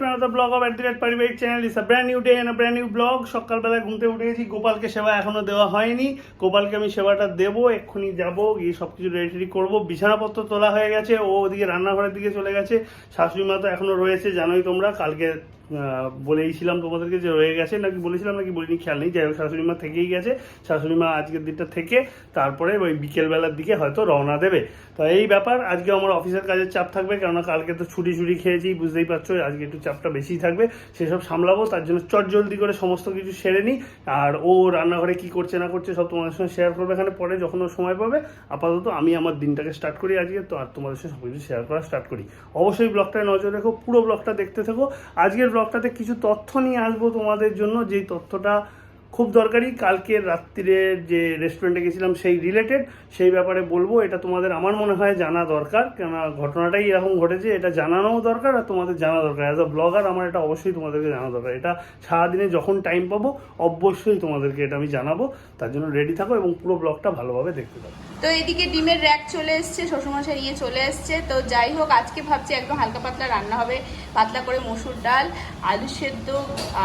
To another vlog of at পারিবারিক channel is a brand new day and brand new vlog সকালবেলায় ঘুমতে উঠে গেছি গোপালকে সেবা এখনও দেওয়া হয়নি। গোপালকে আমি সেবাটা দেবো, এক্ষুনি যাব, গিয়ে সব কিছু রেডি টেডি করব। বিছানাপত্র তোলা হয়ে গেছে, ও ওদিকে রান্নাঘরের দিকে চলে গেছে। শাশুড়ি মা তো এখনও রয়েছে, জানোই তোমরা। কালকে বলেইছিলাম তোমাদেরকে যে রয়ে গেছে। নাকি বলেছিলাম নাকি বলিনি, খেয়াল নেই। যাই হোক, শাশুড়ি মা থেকেই গেছে। শাশুড়ি মা আজকের দিনটা থেকে, তারপরে ওই বিকেলবেলার দিকে হয়তো রওনা দেবে। তো এই ব্যাপার, আজকে আমার অফিসের কাজের চাপ থাকবে। কেননা কালকে তো ছুটি ছুটি খেয়েছি, বুঝতেই পারছ, আজকে একটু চাপটা বেশি থাকবে, সেসব সামলাবো, তার জন্য চটজলদি করে সমস্ত কিছু সেরে নিই। আর ও রান্নাঘরে কি করছে না করছে সব তোমাদের সঙ্গে শেয়ার করবে এখানে, পরে যখন ও সময় পাবে, আপাতত আমি আমার দিনটাকে স্টার্ট করি আজকে, তো আর তোমাদের সঙ্গে সব কিছু শেয়ার করা স্টার্ট করি। অবশ্যই ব্লগটায় নজর রেখো, পুরো ব্লগটা দেখতে থেকো। আজকের ব্লগটাতে কিছু তথ্য নিয়ে আসব তোমাদের জন্য, যেই তথ্যটা খুব দরকারি। কালকে রাত্রিরে যে রেস্টুরেন্টে গেছিলাম সেই রিলেটেড সেই ব্যাপারে বলব। এটা তোমাদের আমার মনে হয় জানা দরকার। কেন ঘটনাটাই এরকম ঘটেছে, এটা জানানোও দরকার আর তোমাদের জানা দরকার। অ্যাজ আ ব্লগার আমার এটা অবশ্যই তোমাদেরকে জানা দরকার। এটা সারাদিনে যখন টাইম পাবো, অবশ্যই তোমাদেরকে এটা আমি জানাব। তার জন্য রেডি থাকো এবং পুরো ব্লগটা ভালোভাবে দেখতে থাকো। তো এদিকে ডিমের র্যাক চলে এসছে, শ্বশুরমশাই নিয়ে চলে এসছে। তো যাই হোক, আজকে ভাবছি একদম হালকা পাতলা রান্না হবে। পাতলা করে মসুর ডাল, আলু সেদ্ধ,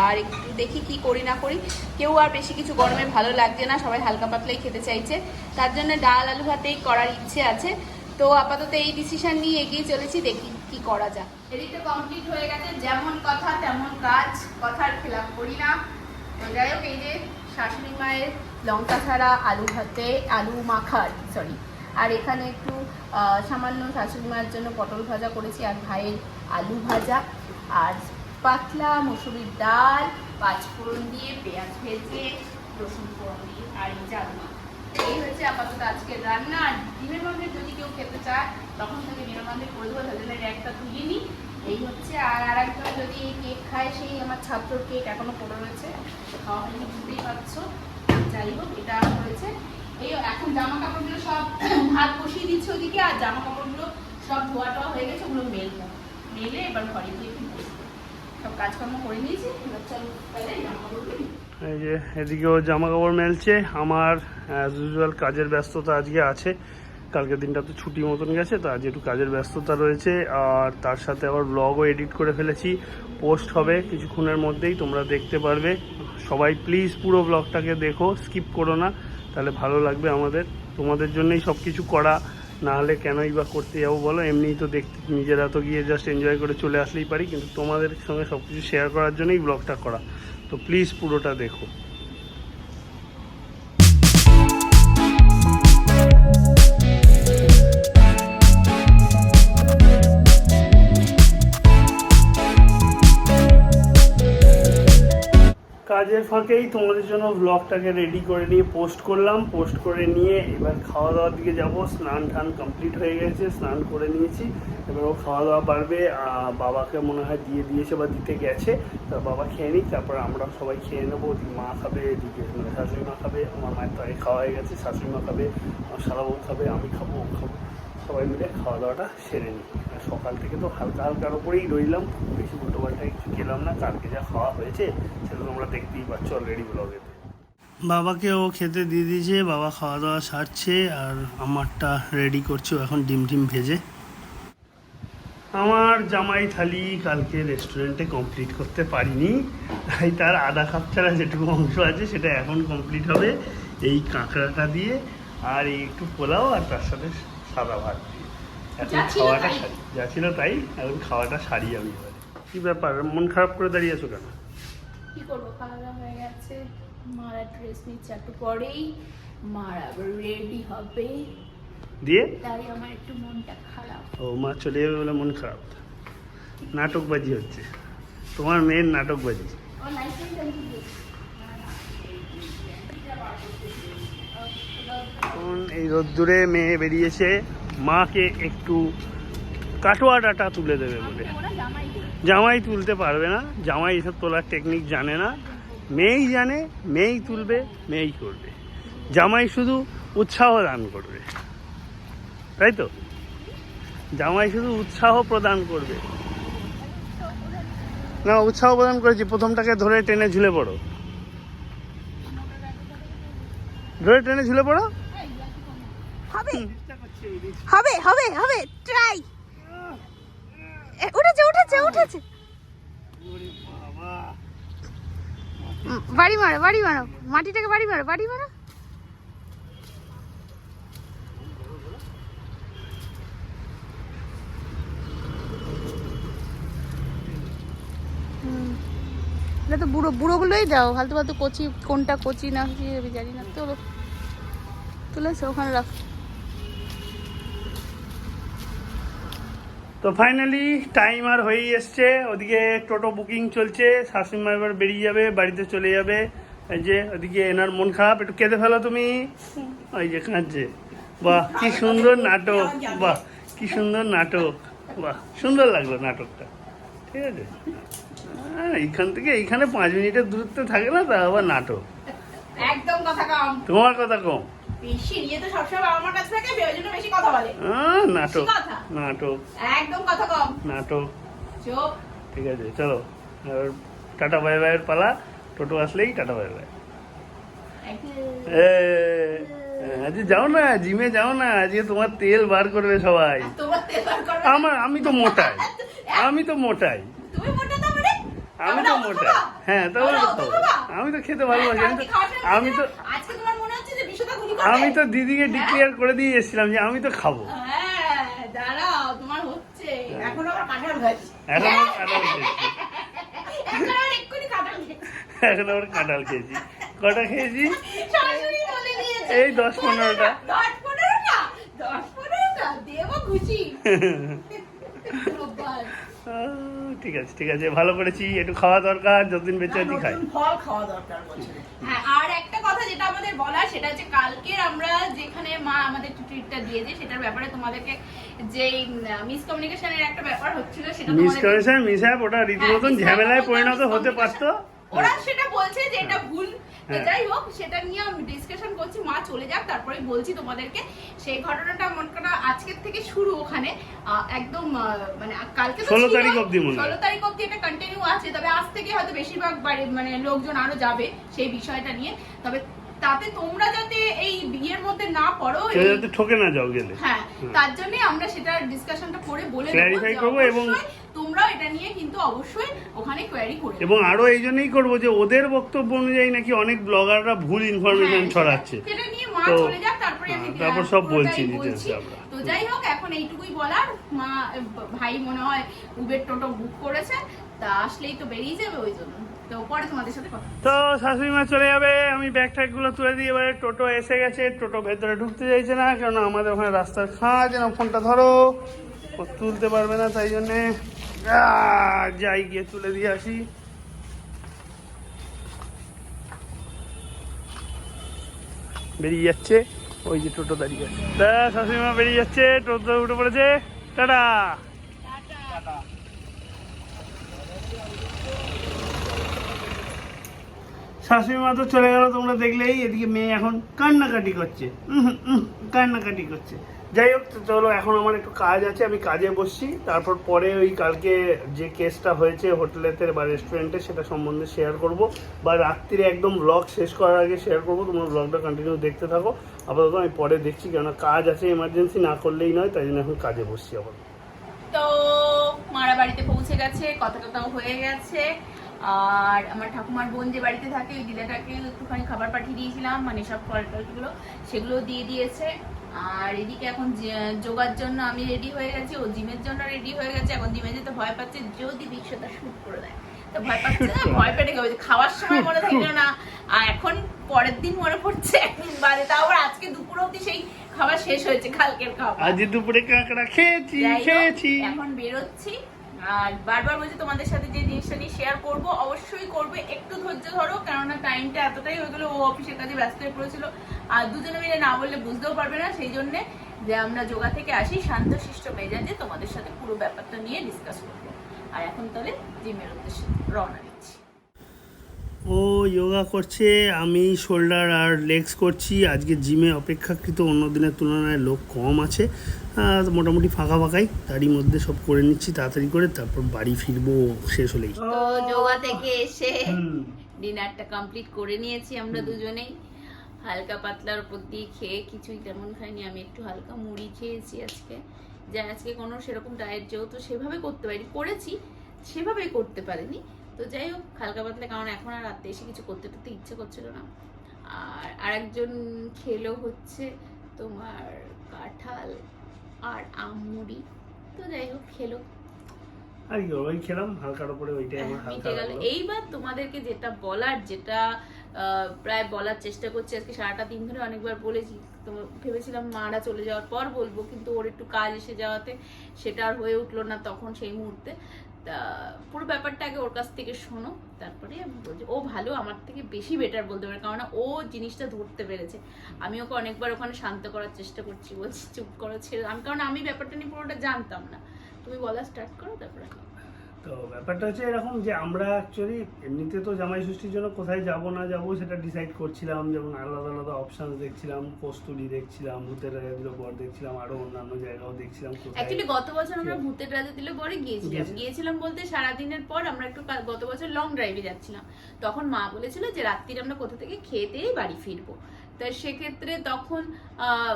আর একটু দেখি কি করি না করি। কেউ আর বেশি কিছু গরমে ভালো লাগছে না, সবাই হালকা পাতলাই খেতে চাইছে। তার জন্য ডাল, আলু ভাতেই করার ইচ্ছে আছে। তো আপাতত এই ডিসিশন নিয়ে এগিয়ে চলেছি, দেখি কি করা যায়। এদিকে কমপ্লিট হয়ে গেছে, যেমন কথা তেমন কাজ, কথার খেলাপ করি না। তো যাই হোক, এই যে শাশুড়ি মায়ের লঙ্কা ছাড়া আলু ভাতে, আলু মাখা সরি আর এখানে একটু সামান্য শাশুড়ি মায়ের জন্য পটল ভাজা করেছি আর ভাইয়ের আলু ভাজা। আর পাতলা মুসুরির ডাল পাঁচফোড়ন দিয়ে পেঁয়াজ ভেজে, রসুন ফোড়ন দিয়ে, আর এই আলু এই হচ্ছে আপাতত আজকের রান্না। আর ডিমের মধ্যে যদি কেউ খেতে চায়, তখন থেকে ডিমের মধ্যে করে দেবো জন্য একটা তুলে নিই। এই হচ্ছে, আর আর একজন যদি কেক খায়, সেই আমার ছাত্রর কেক এখনও পড়ে রয়েছে। খাওয়া হয়নি, বুঝতেই পারছ। যাই হোক এটা হয়েছে। এই এখন জামা কাপড়গুলো সব ভাত বসিয়ে দিচ্ছে ওদিকে, আর জামা কাপড়গুলো সব ধোয়া টোয়া হয়ে গেছে, ওগুলো মেলে এবার ঘরে গিয়ে একটু সব কাজকর্ম করে নিয়েছি, এবার চলো তাহলে এই যে, এদিকেও জামা কাপড় মেলছে। আমার অ্যাজ ইউজুয়াল কাজের ব্যস্ততা আজকে আছে। কালকের দিনটা তো ছুটি মতন গেছে, তো আজকে একটু কাজের ব্যস্ততা রয়েছে, আর তার সাথে আবার ব্লগও এডিট করে ফেলেছি। পোস্ট হবে কিছুক্ষণের মধ্যেই, তোমরা দেখতে পারবে। সবাই প্লিজ পুরো ব্লগটাকে দেখো স্কিপ করো না। তাহলে ভালো লাগবে আমাদের। তোমাদের জন্যই সব কিছু করা, না হলে কেনই বা করতে যাব বলো? এমনিই তো দেখতে নিজেরা তো গিয়ে জাস্ট এনজয় করে চলে আসলেই পারি, কিন্তু তোমাদের সঙ্গে সব কিছু শেয়ার করার জন্যই ব্লগটা করা। তো প্লিজ পুরোটা দেখো। কাজের ফাঁকেই তোমাদের জন্য ব্লগটাকে রেডি করে নিয়ে পোস্ট করলাম। পোস্ট করে নিয়ে এবার খাওয়া দাওয়ার দিকে যাব। স্নান টান কমপ্লিট হয়ে গেছে, স্নান করে নিয়েছি। এবার ও খাওয়া দাওয়া পারবে বাবাকে মনে হয় দিয়ে দিয়েছে বা দিতে গেছে। তা বাবা খেয়ে নিক, তারপর আমরা সবাই খেয়ে নেব। মা খাবে, এদিকে শাশুড়ি মা খাবে, আমার মায়ের তো খাওয়া হয়ে গেছে, শাশুড়ি মা খাবে, আমার সারাবউ খাবে, আমি খাব, ও খাব। সবাই মিলে খাওয়া দাওয়াটা সেরে নিই। আর সকাল থেকে তো হালকা হালকার ওপরেই রইলাম। বেশি উল্টো পাল্টা কিছু খেলাম না, কালকে যা খাওয়া হয়েছে সেটা তোমরা দেখতেই পাচ্ছ অলরেডি ব্লগেতে বাবাকে ও খেতে দিয়ে দিয়েছে, বাবা খাওয়া দাওয়া সারছে, আর আমারটা রেডি করছে এখন ডিম টিম ভেজে। আমার জামাই থালি কালকে রেস্টুরেন্টে কমপ্লিট করতে পারিনি, তাই তার আধা কাপ ছাড়া যেটুকু অংশ আছে সেটা এখন কমপ্লিট হবে, এই কাঁকড়াটা দিয়ে, আর এই একটু পোলাও, আর তার সাথে সাদা ভাত দিয়ে এখন খাওয়াটা। সারি যা ছিল তাই এখন খাওয়াটা সারি আমি এবারে। কি ব্যাপার? মন খারাপ করে দাঁড়িয়ে আছো কেন? কি করব? খাওয়া দাওয়া হয়ে গেছে। মারা ড্রেস নিচ্ছে একটু পরেই। মার রেডি হবে। দিয়ে? তাই আমার একটু মনটা খারাপ। ও মা চলে যাবে বলে মন খারাপ। নাটকবাজি হচ্ছে। তোমার মেয়ের নাটকবাজি। ও লাইসেন্স এখন এই রোদ্দুরে মেয়ে বেরিয়েছে, মাকে একটু কাটোয়া ডাটা তুলে দেবে বলে। জামাই তুলতে পারবে না, জামাই এসব তোলার টেকনিক জানে না। মেয়েই জানে, মেয়েই তুলবে, মেয়েই করবে। জামাই শুধু উৎসাহ দান করবে। তাই তো? জামাই শুধু উৎসাহ প্রদান করবে। না, উৎসাহ প্রদান করেছি, প্রথমটাকে ধরে টেনে ঝুলে পড়ো। ধরে টেনে ঝুলে পড়ো? হবে। হবে হবে হবে ট্রাই উঠেছে উঠেছে উঠেছে। বাড়ি মারো বাড়ি মারো। মাটিটাকে বাড়ি মারো বাড়ি মারো। এটা তো বুড়ো বুড়োগুলোই দাও। ফালতু ফালতু কচি কোনটা কচি না কচি আমি জানি না। তো তুলেছে ওখানে রাখ। তো ফাইনালি টাইম আর হয়েই এসছে। ওদিকে টোটো বুকিং চলছে শাশুড়িমা এবার বেরিয়ে যাবে বাড়িতে চলে যাবে। এই যে ওদিকে এনার মন খারাপ একটু কেঁদে ফেলো তুমি। ওই যে কাঁদছে বাহ কি সুন্দর নাটক বাহ কি সুন্দর নাটক বাহ সুন্দর লাগল নাটকটা। ঠিক আছে? হ্যাঁ, এইখান থেকে এইখানে পাঁচ মিনিটের দূরত্বে থাকে না তা আবার নাটক। একদম কথা কম। তোমার কথা কম। বেশি নিয়ে তো সবসময় বাবা মার কাছে থাকে ওই জন্য বেশি কথা বলে। নাটক নাটক। একদম কথা কম। নাটক। চুপ। ঠিক আছে চলো এবার টাটা বাই বাইয়ের পালা। টোটো আসলেই টাটা বাই বাই। এ, আজকে যাও না জিমে যাও না আজকে তোমার তেল বার করবে সবাই। আমার আমি তো মোটাই। আমি তো মোটাই। মানে? আমি তো মোটাই। হ্যাঁ তাহলে। আমি তো খেতে ভালোবাসি আমি তো আমি তো আমি তো দিদিকে ডিক্লেয়ার করে দিয়ে এসেছিলাম যে আমি তো খাব। হ্যাঁ দাঁড়াও তোমার হচ্ছে। এখন আবার কাঁঠাল খাচ্ছি। এখন আবার কাঁঠাল খেয়েছি। এখন আবার কাঁঠাল খেয়েছি। কটা খেয়েছি? এই দশ পনেরোটা। দশ পনেরোটা দেবো খুশি। ঠিক আছে ঠিক আছে ভালো করেছি একটু খাওয়া দরকার যতদিন বেঁচে আছি খাই। ফল খাওয়া দরকার বছরে। হ্যাঁ আর একটা কথা যেটা আমাদের বলা সেটা হচ্ছে কালকের আমরা যেখানে মা আমাদের ট্রিটটা দিয়েছে সেটার ব্যাপারে তোমাদেরকে যে মিসকমিউনিকেশনের একটা ব্যাপার হচ্ছিল সেটা মিস তোমাদের মিস অ্যাপ ওটা রীতিমতন হ্যাঁ, ঝামেলায় পরিণত হতে পারতো। ওরা সেটা বলছে যে এটা ভুল। হ্যাঁ। যাই হোক সেটা নিয়ে আমি ডিসকাশন করছি মা চলে যাক তারপরে বলছি তোমাদেরকে। সেই ঘটনাটা মনে করো আজকের থেকে শুরু ওখানে। একদম মানে কালকে তো 16 তারিখ অবধি মনে 16 তারিখ অবধি এটা কন্টিনিউ আছে। তবে আজ থেকে হয়তো বেশিরভাগ বাড়ি- মানে লোকজন আরও যাবে সেই বিষয়টা নিয়ে। তবে তাতে তোমরা যাতে এই বিয়ের মধ্যে না পড়ো এই- যাতে ঠকে না যাও গেলে। হ্যাঁ তার জন্য আমরা সেটা ডিসকাশনটা করে বলে দেবো Clarify যে এবং- অবশ্যই তোমরা এটা নিয়ে কিন্তু অবশ্যই ওখানে কোয়ারি করে এবং আরও এই জন্যই করব যে ওদের বক্তব্য অনুযায়ী নাকি অনেক ব্লগাররা ভুল ইনফরমেশন হ্যাঁ, ছড়াচ্ছে। সেটা নিয়ে মা চলে যাক তারপরে আমি হ্যাঁ, তারপর সব বলছি বলছি। আমরা। তো যাই হোক এখন এইটুকুই বলার। মা ভাই মনে হয় উবের টোটো বুক করেছে তা আসলেই তো বেরিয়ে যাবে ওই জন্য। তো পরে তোমাদের সাথে কথা তো শাশুড়ি মা চলে যাবে আমি ব্যাগ ট্যাগগুলো তুলে দিয়ে এবারে টোটো এসে গেছে। টোটো ভেতরে ঢুকতে চাইছে না কেন আমাদের ওখানে রাস্তার খাঁজ যেন ফোনটা ধরো। তুলতে পারবে না তাই জন্যে যাই, গিয়ে তুলে দিয়ে আসি। বেরিয়ে যাচ্ছে। ওই যে টোটো দাঁড়িয়ে আছে। তা শাশুড়ি মা বেরিয়ে যাচ্ছে। টোটো উঠে পড়েছে। টাটা। শাশুড়ি মা তো চলে গেল, তোমরা দেখলেই। এদিকে মেয়ে এখন কান্নাকাটি করছে। কান্নাকাটি করছে। যাই হোক চলো, এখন আমার একটু কাজ আছে, আমি কাজে বসছি। তারপর পরে ওই কালকে যে কেসটা হয়েছে হোটেলেতে বা রেস্টুরেন্টে সেটা সম্বন্ধে শেয়ার করব। বা রাত্রিরে একদম ব্লগ শেষ করার আগে শেয়ার করব, তোমরা ব্লগটা কন্টিনিউ দেখতে থাকো। আপাতত আমি পরে দেখছি, কেননা কাজ আছে এমার্জেন্সি না করলেই নয়, তাই জন্য এখন কাজে বসছি আবার তো মারা বাড়িতে পৌঁছে গেছে কথা কথাও হয়ে গেছে। আর আমার ঠাকুমার বোন যে বাড়িতে থাকে, ওই দিদাটাকে একটুখানি খাবার পাঠিয়ে দিয়েছিলাম মানে সব ফল টলগুলো সেগুলো দিয়ে দিয়েছে। আর এদিকে এখন যোগার জন্য আমি রেডি হয়ে গেছি ও জিমের জন্য রেডি হয়ে গেছে এখন জিমে যেতে ভয় পাচ্ছে যদি বিশ্বটা শুট করে দেয়। তো ভয় পাচ্ছে না ভয় পেটে গেছে খাওয়ার সময় মনে থাকল না। আর এখন পরের দিন মনে পড়ছে একদিন বাদে তাও আবার আজকে দুপুর অবধি সেই খাবার শেষ হয়েছে কালকের খাবার। আজ দুপুরে কাঁকড়া খেয়েছি খেয়েছি। এখন বেরোচ্ছি। বারবার বলছি তোমাদের সাথে যে জিনিসটা নিয়ে শেয়ার করব, অবশ্যই করবে। একটু ধৈর্য ধরো, কেননা টাইমটা এতটাই হয়ে গেলো, ও অফিসের কাজে ব্যস্ত হয়ে পড়েছিল। আর দুজনে মিলে না বললে বুঝতেও পারবে না, সেই জন্যে যে আমরা যোগা থেকে আসি শান্তশিষ্ট মেজাজে তোমাদের সাথে পুরো ব্যাপারটা নিয়ে ডিসকাস করব। আর এখন তাহলে জিমের উদ্দেশ্যে রওনা দিচ্ছি। ও যোগা করছে আমি শোল্ডার আর লেগস করছি। আজকে জিমে অপেক্ষাকৃত অন্য দিনের তুলনায় লোক কম আছে। তো মোটামুটি ফাঁকা ফাঁকাই তারই মধ্যে সব করে নিচ্ছি তাড়াতাড়ি করে তারপর বাড়ি ফিরবো শেষ হলেই। তো যোগা থেকে এসে। ডিনারটা কমপ্লিট করে নিয়েছি আমরা দুজনেই। হালকা পাতলার উপর দিয়ে খেয়ে কিছুই তেমন খাইনি আমি একটু হালকা মুড়ি খেয়েছি আজকে। যা আজকে কোনো সেরকম ডায়েট যেহেতু সেভাবে করতে পারিনি করেছি সেভাবে করতে পারিনি। তো যাই হোক হালকা পাতলা কারণ এখন আর রাতে এসে কিছু করতে করতে ইচ্ছে করছিল না। আর আরেকজন খেলো হচ্ছে তোমার কাঁঠাল আর আমুড়ি তো যাই হোক খেলো। আর ওই খেলাম হালকার উপরে ওইটাই আমার হালকা গেল। এইবার তোমাদেরকে যেটা বলার যেটা প্রায় বলার চেষ্টা করছি আজকে সারাটা দিন ধরে অনেকবার বলেছি। তো ভেবেছিলাম মারা চলে যাওয়ার পর বলব কিন্তু ওর একটু কাজ এসে যাওয়াতে সেটা আর হয়ে উঠল না তখন সেই মুহূর্তে। তা পুরো ব্যাপারটা আগে ওর কাছ থেকে শোনো, তারপরে আমি বলছি, ও ভালো, আমার থেকে বেশি বেটার বলতে পারে কারণ ও জিনিসটা ধরতে পেরেছে। আমি ওকে অনেকবার ওখানে শান্ত করার চেষ্টা করছি, বলছি, চুপ করো, ছেড়ে আমি, কারণ আমি ব্যাপারটা নিয়ে পুরোটা জানতাম না। তুমি বলা স্টার্ট করো, তারপরে তো ব্যাপারটা হচ্ছে এরকম যে আমরা অ্যাকচুয়ালি এমনিতে তো জামাই ষষ্ঠীর জন্য কোথায় যাব না যাব সেটা ডিসাইড করছিলাম যেমন আলাদা আলাদা অপশন দেখছিলাম কস্তুরি দেখছিলাম ভূতের রাজাগুলো পর দেখছিলাম আরও অন্যান্য জায়গাও দেখছিলাম অ্যাকচুয়ালি গত বছর আমরা ভূতের রাজা দিলে পরে গিয়েছিলাম গিয়েছিলাম। বলতে সারাদিনের পর আমরা একটু গত বছর লং ড্রাইভে যাচ্ছিলাম। তখন মা বলেছিল যে রাত্রিরে আমরা কোথা থেকে খেতেই বাড়ি ফিরবো। তা সেক্ষেত্রে তখন আহ,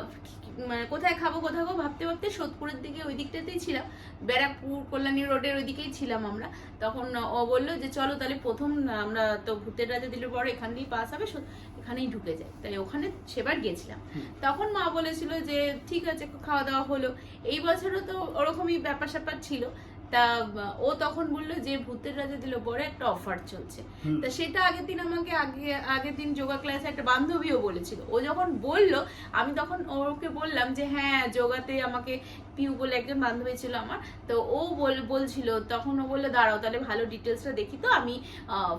মানে কোথায় খাব কোথায় খাব ভাবতে ভাবতে সোদপুরের দিকে ওই দিকটাতেই ছিলাম। ব্যারাকপুর কল্যাণী রোডের ওই দিকেই ছিলাম আমরা। তখন ও বলল যে চলো তাহলে প্রথম আমরা তো ভূতের রাজা দিলে পরে এখান দিয়েই পাস হবে এখানেই ঢুকে যায় তাই ওখানে সেবার গেছিলাম। তখন মা বলেছিল যে ঠিক আছে খাওয়া দাওয়া হলো। এই বছরও তো ওরকমই ব্যাপার স্যাপার ছিল। তা ও তখন বলল যে ভূতের রাজা দিল পরে একটা অফার চলছে। তা সেটা আগের দিন আমাকে আগে আগের দিন যোগা ক্লাসে একটা বান্ধবীও বলেছিল। ও যখন বলল আমি তখন ওকে বললাম যে হ্যাঁ যোগাতে আমাকে পিউ বলে একজন বান্ধবী ছিল আমার। তো ও বল বলছিল তখন ও বলল দাঁড়াও তাহলে ভালো ডিটেলসটা দেখি তো। আমি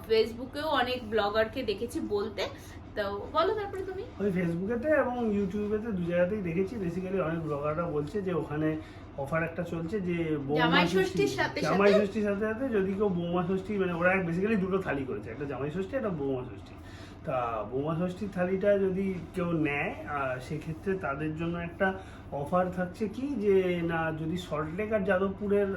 ফেসবুকেও অনেক ব্লগারকে দেখেছি বলতে। তো বলো তারপরে তুমি। ওই ফেসবুকেতে এবং ইউটিউবেতে দু জায়গাতেই দেখেছি। বেসিক্যালি অনেক ব্লগাররা বলছে যে ওখানে অফার একটা চলছে যে বৌমা জামাই ষষ্ঠীর সাথে সাথে- জামাই ষষ্ঠীর সাথে সাথে যদি কেউ বৌমা ষষ্ঠী মানে ওরা বেসিক্যালি দুটো থালি করেছে একটা জামাই ষষ্ঠী একটা বৌমা ষষ্ঠী। তা বৌমা ষষ্ঠীর থালিটা যদি কেউ নেয় সেক্ষেত্রে তাদের জন্য একটা অফার থাকছে কি যে না যদি সল্টলেক আর যাদবপুরের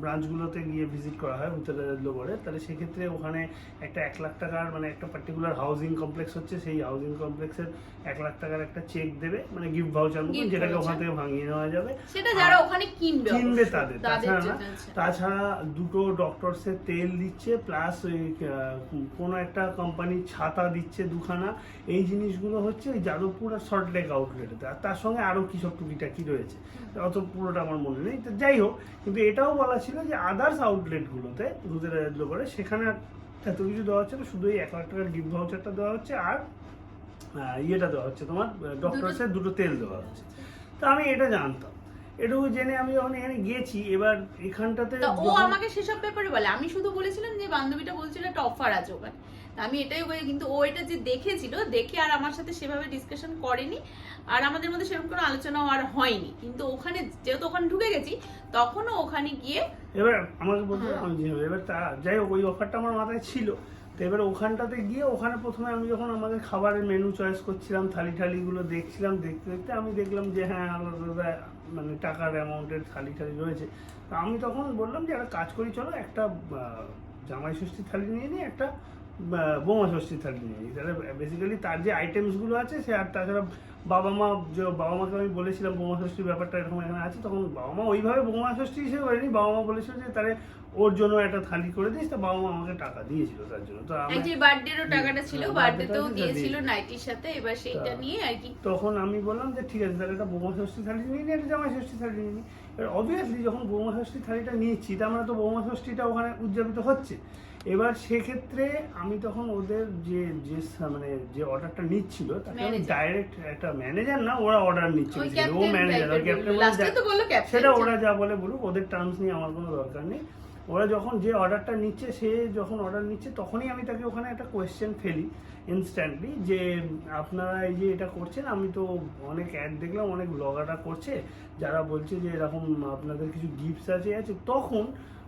ব্রাঞ্চগুলোতে গিয়ে ভিজিট করা হয় উত্তরাদিলো করে তাহলে সেক্ষেত্রে ওখানে একটা এক লাখ টাকার মানে একটা পার্টিকুলার হাউজিং কমপ্লেক্স হচ্ছে সেই হাউজিং কমপ্লেক্সের এক লাখ টাকার একটা চেক দেবে মানে গিফট ভাউচার মতো যেটাকে ওখান থেকে ভাঙিয়ে নেওয়া যাবে। সেটা যারা ওখানে কিনবে কিনবে তাদের তাছাড়া না তাছাড়া দুটো ডক্টরসের তেল দিচ্ছে প্লাস ওই কোনো একটা কোম্পানির ছাতা দিচ্ছে দুখানা এই জিনিসগুলো হচ্ছে ওই যাদবপুর আর সল্টলেক আউটলেটে আর তার সঙ্গে আরও কী সব টুকিটাকি রয়েছে? অত পুরোটা আমার মনে নেই। তো যাই হোক কিন্তু এটাও বলা ছিল যে আদার্স আউটলেটগুলোতে দুধের রাজলো করে সেখানে এত কিছু দেওয়া হচ্ছে না শুধু এই এক লাখ টাকার গিফট ভাউচারটা দেওয়া হচ্ছে আর ইয়েটা দেওয়া হচ্ছে তোমার ডক্টরসের দুটো তেল দেওয়া হচ্ছে। তো আমি এটা জানতাম। এটুকু জেনে আমি যখন এখানে গিয়েছি এবার এখানটাতে ও আমাকে সেসব ব্যাপারে বলে। আমি শুধু বলেছিলাম যে বান্ধবীটা বলছিল একটা অফার আছে ওখানে। আমি এটাই বলি কিন্তু ও এটা যে দেখেছিল দেখে আর আমার সাথে সেভাবে ডিসকাশন করেনি আর আমাদের মধ্যে সেরকম কোনো আলোচনাও আর হয়নি। কিন্তু ওখানে যেহেতু ওখানে ঢুকে গেছি তখনও ওখানে গিয়ে এবার আমাকে বলতে হ্যাঁ। আমি এবার তা যাই হোক ওই অফারটা আমার মাথায় ছিল। তো এবার ওখানটাতে গিয়ে ওখানে প্রথমে আমি যখন আমাদের খাবারের মেনু চয়েস করছিলাম থালি ঠালিগুলো দেখছিলাম দেখতে দেখতে আমি দেখলাম যে হ্যাঁ আলাদা আলাদা মানে টাকার অ্যামাউন্টের থালি ঠালি রয়েছে। তো আমি তখন বললাম যে একটা কাজ করি চলো একটা জামাই ষষ্ঠী থালি নিয়ে নিই একটা বোমা ষষ্ঠী নিই তাহলে বেসিক্যালি তার যে আইটেমসগুলো আছে সে আর তাছাড়া বাবা মা যে বাবা মাকে আমি বলেছিলাম বোমা ষষ্ঠীর ব্যাপারটা এরকম এখানে আছে তখন বাবা মা ওইভাবে বোমা ষষ্ঠী হিসেবে করেনি। বাবা মা বলেছিল যে তাহলে ওর জন্য একটা থালি করে দিস। তা বাবা মা আমাকে টাকা দিয়েছিল তার জন্য। তো আমি বার্থডেরও টাকাটা ছিল হ্যাঁ, বার্থডেতেও দিয়েছিল দিয়েছিল। নাইটির সাথে এবার সেইটা নিয়ে আর কি। তখন আমি বললাম যে ঠিক আছে তাহলে একটা বোমা ষষ্ঠী থালি নিয়ে নিই একটা জামাই ষষ্ঠী থালি নিয়ে নিই এবার অবভিয়াসলি যখন বোমা ষষ্ঠী থালিটা নিয়েছি তার মানে তো বোমা ষষ্ঠীটা ওখানে উদযাপিত হচ্ছে। এবার সেক্ষেত্রে আমি তখন ওদের যে যে মানে যে অর্ডারটা নিচ্ছিল তাকে আমি ডাইরেক্ট একটা ম্যানেজার না ওরা অর্ডার নিচ্ছে ওই ও ম্যানেজার ক্যাপ্টেন সেটা ওরা যা বলে বলুক ওদের টার্মস নিয়ে আমার কোনো দরকার নেই। ওরা যখন যে অর্ডারটা নিচ্ছে সে যখন অর্ডার নিচ্ছে তখনই আমি তাকে ওখানে একটা কোয়েশ্চেন ফেলি ইনস্ট্যান্টলি যে আপনারা এই যে এটা করছেন আমি তো অনেক অ্যাড দেখলাম অনেক ব্লগাররা করছে যারা বলছে যে এরকম আপনাদের কিছু গিফটস আছে আছে। তখন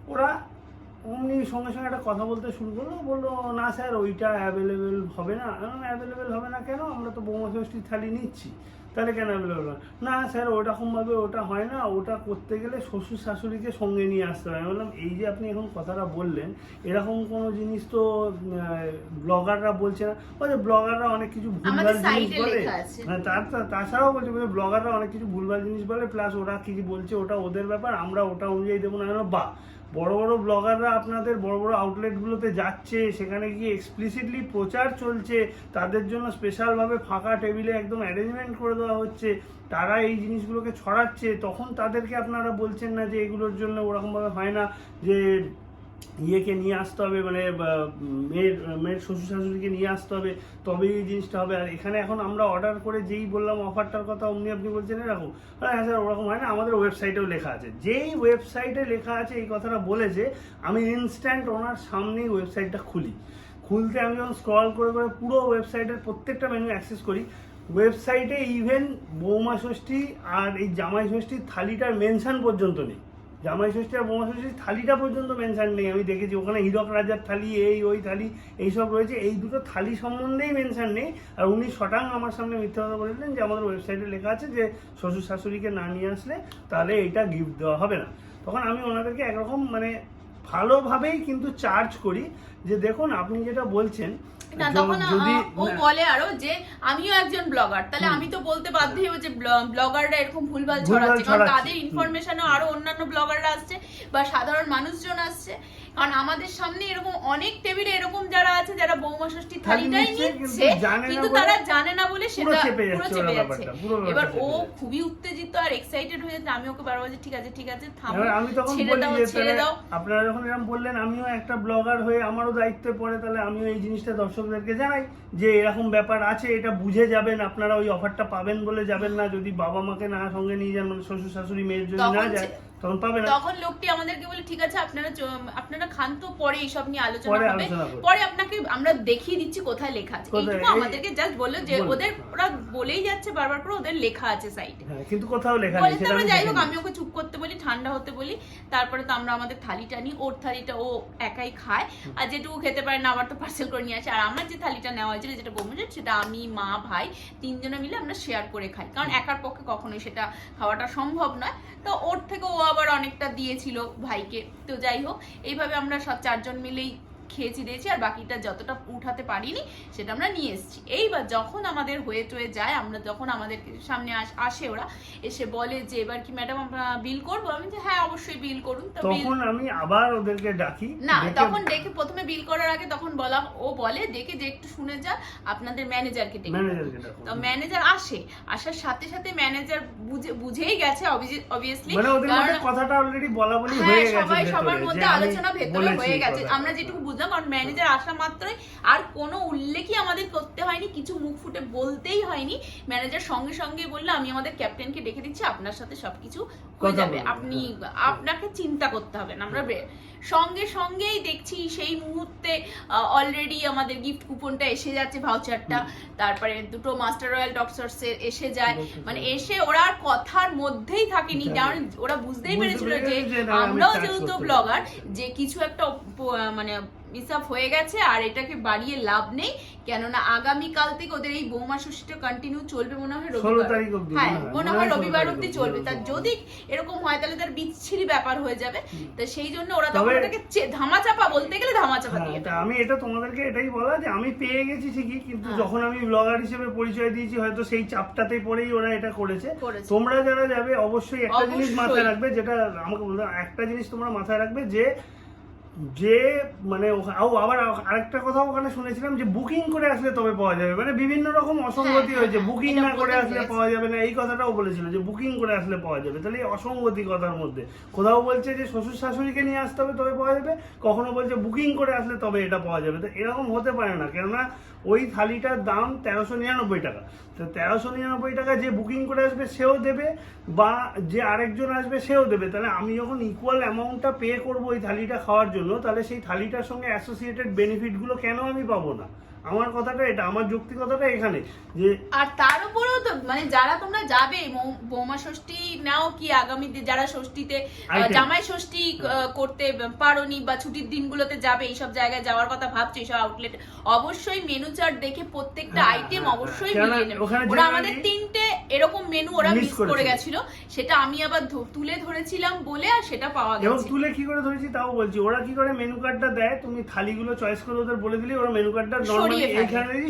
ওরা অমনি সঙ্গে সঙ্গে একটা কথা বলতে শুরু করল বলল না স্যার ওইটা অ্যাভেলেবেল হবে না। অ্যাভেলেবেল হবে না কেন? আমরা তো বোমা ষষ্ঠীর থালি নিচ্ছি। তাহলে কেন অ্যাভেলেবেল হবে না? স্যার ওরকমভাবে ওটা হয় না। ওটা করতে গেলে শ্বশুর শাশুড়িকে সঙ্গে নিয়ে আসতে হয় আমি বললাম এই যে আপনি এখন কথাটা বললেন এরকম কোনো জিনিস তো ব্লগাররা বলছে না? বলছে ব্লগাররা অনেক কিছু ভুলভাল জিনিস বলে। হ্যাঁ তার তাছাড়াও বলছে বলে ব্লগাররা অনেক কিছু ভুলভাল জিনিস বলে প্লাস ওরা কি বলছে ওটা ওদের ব্যাপার আমরা ওটা অনুযায়ী দেবো। না বাহ! বড় বড় ব্লগাররা আপনাদের বড় বড় আউটলেটগুলোতে যাচ্ছে, সেখানে গিয়ে এক্সপ্লিসিটলি প্রচার চলছে, তাদের জন্য স্পেশালভাবে ফাঁকা টেবিলে একদম অ্যারেঞ্জমেন্ট করে দেওয়া হচ্ছে, তারা এই জিনিসগুলোকে ছড়াচ্ছে, তখন তাদেরকে আপনারা বলছেন না যে এগুলোর জন্য ওরকমভাবে হয় না, যে ইয়েকে নিয়ে আসতে হবে মানে মেয়ের মেয়ের শ্বশুর শাশুড়িকে নিয়ে আসতে হবে, তবেই এই জিনিসটা হবে। আর এখানে এখন আমরা অর্ডার করে যেই বললাম অফারটার কথা অমনি আপনি বলছেন, এরকম। হ্যাঁ স্যার, ওরকম হয় না, আমাদের ওয়েবসাইটেও লেখা আছে। যেই ওয়েবসাইটে লেখা আছে, এই কথাটা বলেছে আমি ইনস্ট্যান্ট ওনার সামনেই ওয়েবসাইটটা খুলি। খুলতে আমি যখন স্ক্রল করে করে পুরো ওয়েবসাইটের প্রত্যেকটা মেনু অ্যাক্সেস করি ওয়েবসাইটে ইভেন বৌমা ষষ্ঠী আর এই জামাই ষষ্ঠীর থালিটার মেনশন পর্যন্ত নেই। জামাই ষষ্ঠী আর বৌমা ষষ্ঠীর থালিটা পর্যন্ত মেনশন নেই। আমি দেখেছি ওখানে হীরক রাজার থালি, এই ওই থালি, এইসব রয়েছে। এই দুটো থালি সম্বন্ধেই মেনশন নেই। আর উনি শটাং আমার সামনে মিথ্যা কথা বলেছিলেন যে আমাদের ওয়েবসাইটে লেখা আছে যে শ্বশুর শাশুড়িকে না নিয়ে আসলে তাহলে এইটা গিফট দেওয়া হবে না। তখন আমি ওনাদেরকে একরকম মানে ভালোভাবেই কিন্তু চার্জ করি যে দেখুন, আপনি যেটা বলছেন না তখন ও বলে আরও যে আমিও একজন ব্লগার তাহলে আমি তো বলতে বাধ্য হব যে ব্লগাররা এরকম ভুলভাল ছড়াচ্ছে কারণ তাদের ইনফরমেশনও আরও অন্যান্য ব্লগাররা আসছে বা সাধারণ মানুষজন আসছে। কারণ আমাদের সামনে এরকম অনেক টেবিলে এরকম যারা আছে যারা বৌমা ষষ্ঠীর থালি থালিটাই নিচ্ছে, কিন্তু তারা জানে না বলে সেটা পুরো চেপে যাচ্ছে। এবার ও খুবই উত্তেজিত আর এক্সাইটেড হয়ে যাচ্ছে আমি ওকে বারবার ঠিক আছে ঠিক আছে থামো আমি তখন ছেড়ে দাও ছেড়ে দাও। আপনারা যখন এরকম বললেন আমিও একটা ব্লগার হয়ে আমারও দায়িত্বে পড়ে তাহলে আমিও এই জিনিসটা দর্শকদেরকে জানাই যে এরকম ব্যাপার আছে এটা বুঝে যাবেন আপনারা ওই অফারটা পাবেন বলে যাবেন না। যদি বাবা মাকে না সঙ্গে নিয়ে যান মানে শ্বশুর শাশুড়ি মেয়ের যদি না যায় তখন পাবে না। তখন লোকটি আমাদেরকে বলে ঠিক আছে আপনারা আপনারা খান তো পরে এইসব নিয়ে আলোচনা হবে। পরে আপনাকে আমরা দেখিয়ে দিচ্ছি কোথায় লেখা আছে? এইটুকু আমাদেরকে জাস্ট বলল যে ওদের ওরা বলেই যাচ্ছে বারবার করে ওদের লেখা আছে সাইটে হ্যাঁ কিন্তু কোথাও লেখা নেই তারপরে যাই হোক আমি ওকে চুপ করতে বলি ঠান্ডা হতে বলি। তারপরে তো আমরা আমাদের থালিটা নিই ওর থালিটা ও একাই খায়। আর যেটুকু খেতে পারে না আবার তো পার্সেল করে নিয়ে আসে। আর আমার যে থালিটা নেওয়া হয়েছিল যেটা বোমের সেটা আমি মা ভাই তিনজনে মিলে আমরা শেয়ার করে খাই। কারণ একার পক্ষে কখনোই সেটা খাওয়াটা সম্ভব নয়। তো ওর থেকে ও আবার অনেকটা দিয়েছিল ভাইকে। তো যাই হোক এইভাবে আমরা সব চারজন মিলেই খেয়েছি দিয়েছি আর বাকিটা যতটা উঠাতে পারিনি সেটা আমরা নিয়ে এসেছি। এইবার যখন আমাদের হয়ে টয়ে যায় আমরা যখন আমাদের সামনে আসে ওরা এসে বলে যে এবার কি ম্যাডাম আমরা বিল করব? আমি যে হ্যাঁ অবশ্যই বিল করুন। তখন আমি আবার ওদেরকে ডাকি না তখন ডেকে প্রথমে বিল করার আগে তখন বলা ও বলে ডেকে যে একটু শুনে যা আপনাদের ম্যানেজারকে ডেকে তো ম্যানেজার আসে আসার সাথে সাথে ম্যানেজার বুঝে বুঝেই গেছে অবভিয়াসলি মানে ওদের কথাটা অলরেডি বলা বলি হ্যাঁ হয়ে গেছে সবাই সবার মধ্যে আলোচনা ভেতরে হয়ে গেছে। আমরা যেটুকু বুঝলাম কারণ ম্যানেজার আসা মাত্রই আর কোনো উল্লেখই আমাদের করতে হয়নি কিছু মুখ ফুটে বলতেই হয়নি। ম্যানেজার সঙ্গে সঙ্গে বলল আমি আমাদের ক্যাপ্টেনকে ডেকে দিচ্ছি আপনার সাথে সবকিছু হয়ে যাবে। আপনি আপনাকে চিন্তা করতে হবে না। আমরা সঙ্গে সঙ্গেই দেখছি সেই মুহূর্তে অলরেডি আমাদের গিফট কুপনটা এসে যাচ্ছে ভাউচারটা তারপরে দুটো মাস্টার রয়্যাল ডক্টরস এসে যায়। মানে এসে ওরা আর কথার মধ্যেই থাকেনি। কারণ ওরা বুঝতেই বুঝতে পেরেছিল যে আমরাও যেহেতু ব্লগার যে কিছু একটা মানে মিস আপ হয়ে গেছে আর এটাকে বাড়িয়ে লাভ নেই। কেননা আগামী কাল থেকে ওদের এই বৌমা ষষ্ঠীটা কন্টিনিউ চলবে মনে হয় রবিবার হ্যাঁ মনে হয়। হয় হয় 16 রবিবার অব্দি চলবে তা হুম। যদি এরকম হয় তাহলে তার বিচ্ছিরি ব্যাপার হয়ে যাবে তো সেই জন্য ওরা তখন ওটাকে চে- ধামাচাপা বলতে গেলে ধামাচাপা হ্যাঁ, দিয়ে আমি এটা তোমাদেরকে এটাই বলা যে আমি পেয়ে গেছি ঠিকই কিন্তু হ্যাঁ। যখন আমি ব্লগার হিসেবে পরিচয় দিয়েছি হয়তো সেই চাপটাতেই পড়েই ওরা এটা করেছে। তোমরা যারা যাবে অবশ্যই একটা জিনিস মাথায় রাখবে যেটা আমাকে বলল একটা জিনিস তোমরা মাথায় রাখবে যে যে মানে আও আবার আরেকটা কথা ওখানে শুনেছিলাম যে বুকিং করে আসলে তবে পাওয়া যাবে। মানে বিভিন্ন রকম অসঙ্গতি হ্যাঁ, হয়েছে। হ্যাঁ, বুকিং না করে আসলে পাওয়া যাবে না এই কথাটাও বলেছিল যে বুকিং করে আসলে পাওয়া যাবে। তাহলে এই অসঙ্গতি কথার মধ্যে। কোথাও বলছে যে শ্বশুর শাশুড়িকে নিয়ে আসতে হবে তবে পাওয়া যাবে কখনো বলছে বুকিং করে আসলে তবে এটা পাওয়া যাবে। তো এরকম হতে পারে না কেননা ওই থালিটার দাম তেরোশো নিরানব্বই টাকা। তো তেরোশো নিরানব্বই টাকা যে বুকিং করে আসবে সেও দেবে বা যে আরেকজন আসবে সেও দেবে। তাহলে আমি যখন ইকুয়াল অ্যামাউন্টটা পে করব ওই থালিটা খাওয়ার জন্য তাহলে সেই থালিটার সঙ্গে অ্যাসোসিয়েটেড বেনিফিটগুলো কেন আমি পাবো না? আমার কথাটা এটা আমার যৌক্তিকতাটা এখানে যে আর তার উপরেও তো মানে যারা তোমরা যাবে বৌমা ষষ্ঠী নাও কি আগামী যারা ষষ্ঠীতে জামাই ষষ্ঠী করতে পারোনি বা ছুটির দিনগুলোতে যাবে এইসব জায়গায় যাওয়ার কথা ভাবছ এইসব আউটলেট অবশ্যই মেনু চার্ট দেখে প্রত্যেকটা হ্যাঁ, আইটেম হ্যাঁ, অবশ্যই কেননা মিলিয়ে নেবে। ওরা আমাদের তিনটে এরকম মেনু ওরা মিস করে। গেছিল সেটা আমি আবার তুলে ধরেছিলাম বলে আর সেটা পাওয়া এবং গেছে। তুলে কি করে ধরেছি তাও বলছি ওরা কি করে মেনু কার্ডটা দেয় তুমি থালিগুলো চয়েস করে ওদের বলে দিলে ওরা মেনু কার্ডটা সরিয়ে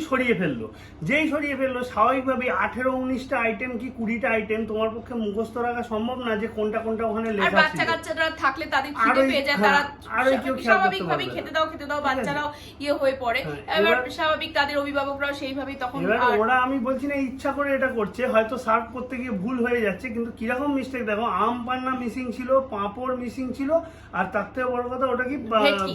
সরিয়ে ফেলল যেই সরিয়ে ফেলল স্বাভাবিকভাবে আঠেরো উনিশটা আইটেম কি কুড়িটা আইটেম তোমার পক্ষে মুখস্থ রাখা সম্ভব না যে কোনটা কোনটা ওখানে লেখা বাচ্চা কাচ্চারা থাকলে তাদের খিদে পেয়ে যায় হ্যাঁ, তারা আর কেউ না। খেতে দাও খেতে দাও বাচ্চারাও ইয়ে হয়ে পড়ে হ্যাঁ, এবার স্বাভাবিক তাদের অভিভাবকরাও সেইভাবেই তখন ওরা আমি বলছি না ইচ্ছা করে এটা করছে হয়তো সার্ভ করতে গিয়ে ভুল হয়ে যাচ্ছে কিন্তু কীরকম মিস্টেক দেখো আম পান্না মিসিং ছিল পাঁপড় মিসিং ছিল আর তার থেকে বড় কথা ওটা কি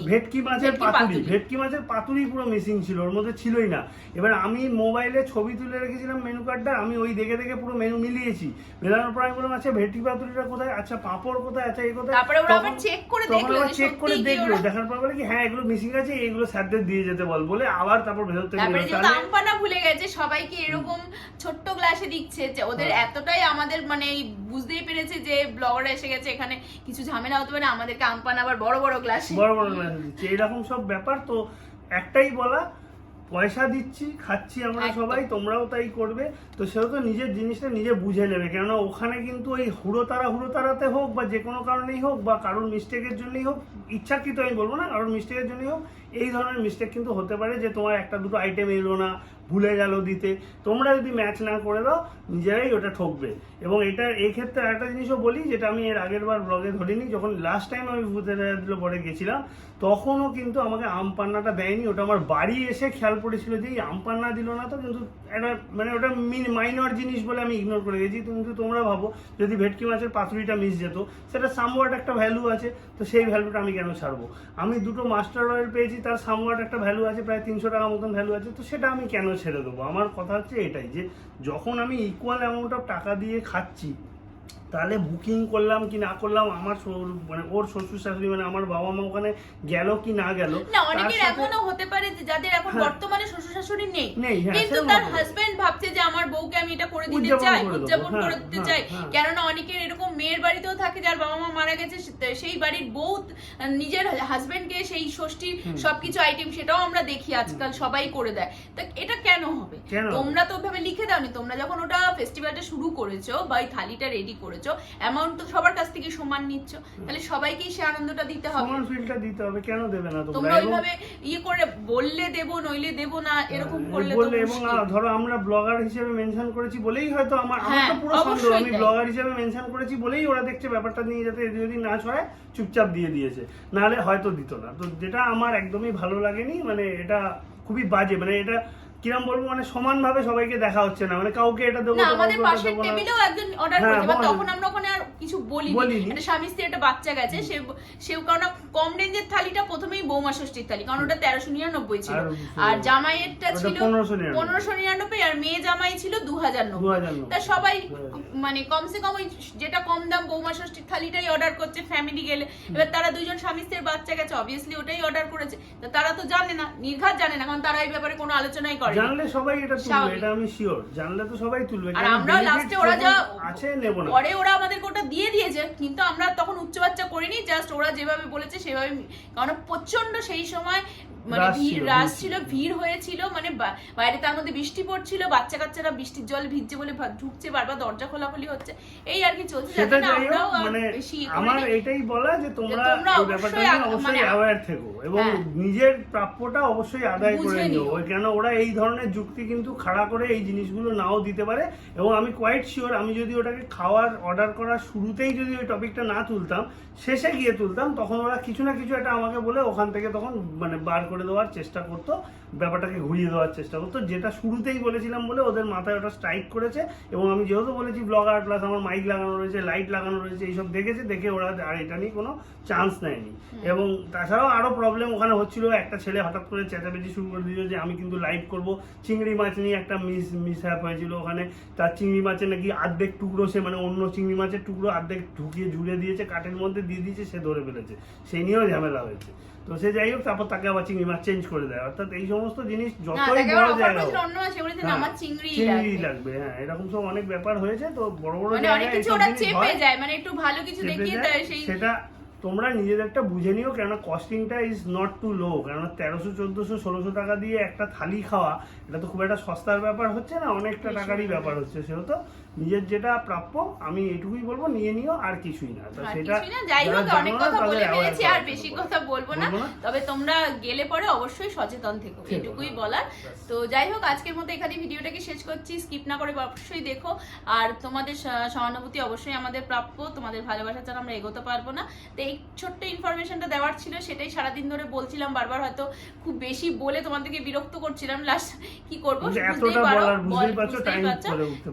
ভেটকি। মাছের পাতুরি। ভেটকি মাছের পাতুরি পুরো মিসিং ছিল মধ্যে ছিলই না। এবার আমি মোবাইলে ছবি তুলে রেখেছিলাম মেনু কার্ডটা আমি ওই দেখে দেখে পুরো মেনু মিলিয়েছি। মেলানোর পর আমি বললাম আচ্ছা ভেটকি পাতুরিটা কোথায়? আচ্ছা পাঁপড় কোথায়? আচ্ছা এই কোথায়? তারপরে ওরা আবার চেক করে দেখল চেক করে দেখল। দেখার পর বলে কি হ্যাঁ এগুলো মিসিং আছে এইগুলো স্যারদের দিয়ে যেতে বল। বলে আবার তারপর ভেতর থেকে তারপরে বেরোলো। আমপানা ভুলে গেছে সবাইকে এরকম ছোট্ট গ্লাসে দিচ্ছে যে ওদের হ্যাঁ। এতটাই আমাদের মানে বুঝতেই পেরেছে যে ব্লগার এসে গেছে এখানে। কিছু ঝামেলা হতে পারে আমাদেরকে আমপানা আবার বড় বড় গ্লাসে বড় বড় গ্লাস দিচ্ছে। এইরকম সব ব্যাপার। তো একটাই বলা পয়সা দিচ্ছি খাচ্ছি আমরা সবাই তোমরাও তাই করবে। তো সেহেতু নিজের জিনিসটা নিজে বুঝে নেবে। কেননা ওখানে কিন্তু ওই হুড়োতারা হুড়োতারাতে হুড়ো তারাতে হোক বা যে কোনো কারণেই হোক বা কারোর মিস্টেকের জন্যই হোক ইচ্ছাকৃত আমি বলব না কারোর মিস্টেকের জন্যই হোক এই ধরনের মিস্টেক কিন্তু হতে পারে যে তোমার একটা দুটো আইটেম এলো না ভুলে গেল দিতে। তোমরা যদি ম্যাচ না করে দাও, নিজেরাই ওটা ঠকবে। এবং এটা, এই ক্ষেত্রে একটা জিনিসও বলি, যেটা আমি এর আগের বার ব্লগে ধরিনি, যখন লাস্ট টাইম আমি ভূতের পরে গেছিলাম, তখনও কিন্তু আমাকে আম পান্নাটা দেয়নি। ওটা আমার বাড়ি এসে খেয়াল পড়েছিল যে, এই আম পান্না দিল না তো, কিন্তু একটা মানে ওটা মাইনর জিনিস বলে আমি ইগনোর করে গেছি। কিন্তু তোমরা ভাবো, যদি ভেটকি মাছের পাতুরিটা মিস যেত, সেটা সামওয়াট একটা ভ্যালু আছে, তো সেই ভ্যালুটা আমি কেন ছাড়বো? আমি দুটো মাস্টার অয়েল পেয়েছি, তার সামওয়াট একটা ভ্যালু আছে, প্রায় তিনশো টাকা মতন ভ্যালু আছে, তো সেটা আমি কেন ছেড়ে দেবো। আমার কথা হচ্ছে এটাই যে, যখন আমি ইকুয়াল অ্যামাউন্ট অফ টাকা দিয়ে খাচ্ছি তাহলে বুকিং করলাম কি না করলাম আমার মানে ওর শ্বশুর শাশুড়ি মানে আমার বাবা মা ওখানে গেল কি না গেল না অনেকের এমনও হতে পারে যে যাদের এখন হ্যাঁ। বর্তমানে শ্বশুর শাশুড়ি নেই। হ্যাঁ, কিন্তু তার হাজবেন্ড ভাবছে যে আমার বউকে আমি এটা করে দিতে চাই উদযাপন হ্যাঁ, করে দিতে চাই। কেননা অনেকের এরকম মেয়ের বাড়িতেও থাকে যার বাবা মা মারা গেছে সেই বাড়ির বউ নিজের হাজবেন্ডকে সেই ষষ্ঠীর সবকিছু আইটেম সেটাও আমরা দেখি আজকাল সবাই করে দেয়। তা এটা কেন হবে? তোমরা তো ওভাবে লিখে দাওনি তোমরা যখন ওটা ফেস্টিভ্যালটা শুরু করেছ বা ওই থালিটা রেডি করেছ অ্যামাউন্ট তো সবার কাছ থেকে সমান নিচ্ছ। তাহলে সবাইকেই সে আনন্দটা দিতে হবে। সমান ফিলটা দিতে হবে কেন দেবে না তোমরা? ওইভাবে ইয়ে করে বললে দেবো নইলে দেবো না এরকম করলে তো বললে এবং ধরো আমরা ব্লগার হিসেবে মেনশন করেছি বলেই হয়তো আমার আমার হ্যাঁ, তো পুরো সন্দেহ আমি ব্লগার হিসেবে মেনশন করেছি বলেই ওরা দেখছে ব্যাপারটা নিয়ে যাতে ওদিক না ছড়ায় চুপচাপ দিয়ে দিয়েছে। নাহলে হয়তো দিত না। তো যেটা আমার একদমই ভালো লাগেনি মানে এটা খুবই বাজে মানে এটা কিরম বলব মানে সমানভাবে সবাইকে দেখা হচ্ছে না। মানে কাউকে এটা দেবো না আমাদের পাশের টেবিলেও একজন অর্ডার হ্যাঁ, করেছে বল। তখন আমরা ওখানে আর কিছু বলিনি। বলিনি। একটা স্বামী স্ত্রী একটা বাচ্চা গেছে সে কারণ কম রেঞ্জের থালিটা প্রথমেই বৌমা ষষ্ঠীর থালি কারণ ওটা তেরোশো নিরানব্বই ছিল। আর জামাইয়েরটা ছিল পনেরোশো নিরানব্বই। আর মেয়ে জামাই ছিল দু হাজার নব্বই। তা সবাই হ্যাঁ। মানে কমসে কম ওই যেটা কম দাম বৌমা ষষ্ঠীর থালিটাই অর্ডার করছে ফ্যামিলি গেলে। এবার তারা দুজন স্বামী স্ত্রীর বাচ্চা গেছে অবভিয়াসলি ওটাই অর্ডার করেছে। তা তারা তো জানে না নির্ঘাত জানে না কারণ তারা এই ব্যাপারে কোনো আলোচনাই করে জানলে সবাই এটা তুলবে এটা আমি শিওর জানলে তো সবাই তুলবে আর আমরা লাস্টে ওরা যা আছে নেব না। পরে ওরা আমাদেরকে ওটা দিয়ে দিয়েছে কিন্তু আমরা তখন উচ্চ বাচ্চা করিনি জাস্ট ওরা যেভাবে বলেছে সেভাবে কারণ প্রচণ্ড সেই সময় মানে ভিড় ভিড় ছিল। ভিড় হয়েছিল মানে বাইরে তার মধ্যে বৃষ্টি পড়ছিল বাচ্চা কাচ্চারা বৃষ্টির জল ভিজছে বলে ঢুকছে বারবার দরজা খোলাখুলি হচ্ছে। এই আর কি চলছে। যাতে না আমরাও মানে বেশি ইয়ে আমার এটাই বলা যে তোমরা এই ব্যাপারটা নিয়ে অবশ্যই মানে অ্যাওয়্যার থেকো এবং হ্যাঁ। নিজের প্রাপ্যটা অবশ্যই আদায় করে নিও। কেন ওরা এই ধরনের যুক্তি কিন্তু খাড়া করে এই জিনিসগুলো নাও দিতে পারে। এবং আমি কোয়াইট শিওর আমি যদি ওটাকে খাওয়ার অর্ডার করার শুরুতেই যদি ওই টপিকটা না তুলতাম শেষে গিয়ে তুলতাম তখন ওরা কিছু না কিছু একটা আমাকে বলে ওখান থেকে তখন মানে বার করে দেওয়ার চেষ্টা করতো ব্যাপারটাকে ঘুরিয়ে দেওয়ার চেষ্টা করতো যেটা শুরুতেই বলেছিলাম বলে ওদের মাথায় ওটা স্ট্রাইক করেছে এবং আমি যেহেতু বলেছি ব্লগার প্লাস আমার মাইক লাগানো রয়েছে লাইট লাগানো রয়েছে এইসব দেখেছে দেখে ওরা আর এটা নিয়ে কোনো চান্স নেয়নি। এবং তাছাড়াও আরও প্রবলেম ওখানে হচ্ছিল একটা ছেলে হঠাৎ করে চেঁচামেচি শুরু করে দিল যে আমি কিন্তু লাইভ করব। চিংড়ি মাছ নিয়ে একটা মিস মিস হয়েছিল ওখানে। তার চিংড়ি মাছের নাকি অর্ধেক টুকরো সে মানে অন্য চিংড়ি মাছের টুকরো অর্ধেক ঢুকিয়ে ঝুলে দিয়েছে কাঠের মধ্যে দিয়ে দিয়েছে সে ধরে ফেলেছে। সেই নিয়েও ঝামেলা হয়েছে। তো সে যাই হোক তারপর তাকে আবার চিংড়ি মাছ চেঞ্জ করে দেয়। অর্থাৎ এই সমস্ত জিনিস যতই বড় জায়গা হ্যাঁ, চিংড়ি লাগবে। হ্যাঁ এরকম সব অনেক ব্যাপার হয়েছে। তো বড় বড় মানে জায়গায় মানে সেটা তোমরা নিজেদেরটা বুঝে নিও কেন কস্টিংটা ইজ নট টু লো কেন তেরোশো চোদ্দশো ষোলোশো টাকা দিয়ে একটা থালি খাওয়া এটা তো খুব একটা সস্তার ব্যাপার হচ্ছে না অনেকটা টাকারই ব্যাপার। ব্যাপার হচ্ছে সেহেতু নিজের যেটা প্রাপ্য আমি এটুকুই বলব নিয়ে নিও আর কিছুই না। সেটা যাই হোক অনেক কথা বলে ফেলেছি আর বেশি কথা বলব না। তবে তোমরা গেলে পরে অবশ্যই সচেতন থেকো এটুকুই হ্যাঁ, বলার। তো যাই হোক আজকের মতো এখানে ভিডিওটাকে শেষ করছি। স্কিপ না করে অবশ্যই দেখো। আর তোমাদের সহানুভূতি অবশ্যই আমাদের প্রাপ্য। তোমাদের ভালোবাসা ছাড়া আমরা এগোতে পারব না। তো এই ছোট্ট ইনফরমেশনটা দেওয়ার ছিল সেটাই সারাদিন ধরে বলছিলাম বারবার হয়তো খুব বেশি বলে তোমাদেরকে বিরক্ত করছিলাম। লাস্ট কি করব বুঝতেই পারো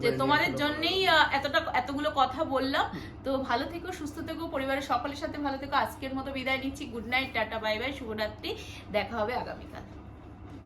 যে তোমাদের এতটা। জন্যই এতটা এতগুলো কথা বললাম। তো ভালো থেকো, সুস্থ থেকো, পরিবারের সকলের সাথে ভালো থেকো। আজকের মতো বিদায় নিচ্ছি। Good night, tata, bye bye, শুভরাত্রি। দেখা হবে আগামীকাল।